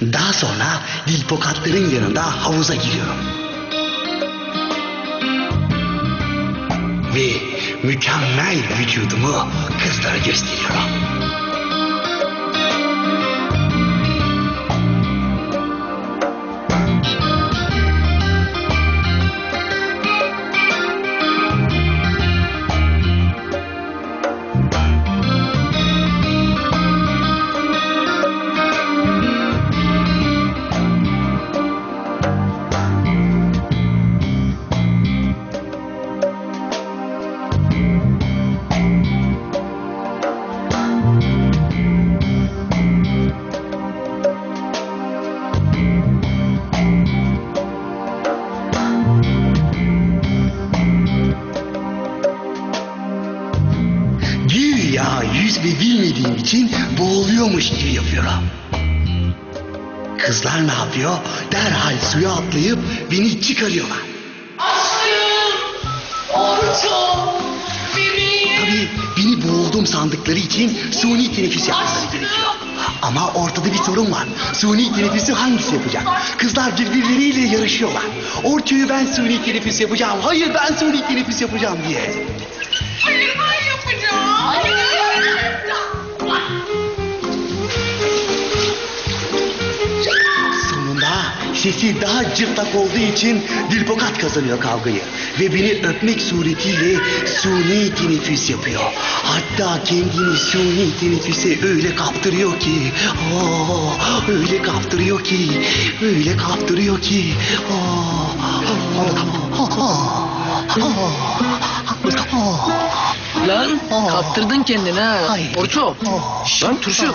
Daha sonra dilpokatların yanında havuza giriyorum. Ve mükemmel vücudumu kızlara gösteriyorum. Güya yüzme bilmediğim için boğuluyormuş gibi yapıyorum. Kızlar ne yapıyor? Derhal suya atlayıp beni çıkarıyorlar. Aşkım, Orçun, bebeğim. Tabii beni boğuldum sandıkları için suni teneffüs yapmaları gerekiyor. Ama ortada bir sorun var. Suni teneffüsü hangisi yapacak? Kızlar birbirleriyle yarışıyorlar. Orçuyu ben suni teneffüs yapacağım. Hayır ben suni teneffüs yapacağım diye. Hayır ben yapacağım. Sesi daha cırtlak olduğu için Dilbokat kazanıyor kavgayı. Ve beni öpmek suretiyle suni teneffüs yapıyor. Hatta kendini suni teneffüse öyle kaptırıyor ki. Oh, öyle kaptırıyor ki. Öyle kaptırıyor ki. Oh. Lan kaptırdın kendini ha. Orço. Oh. Lan turşu.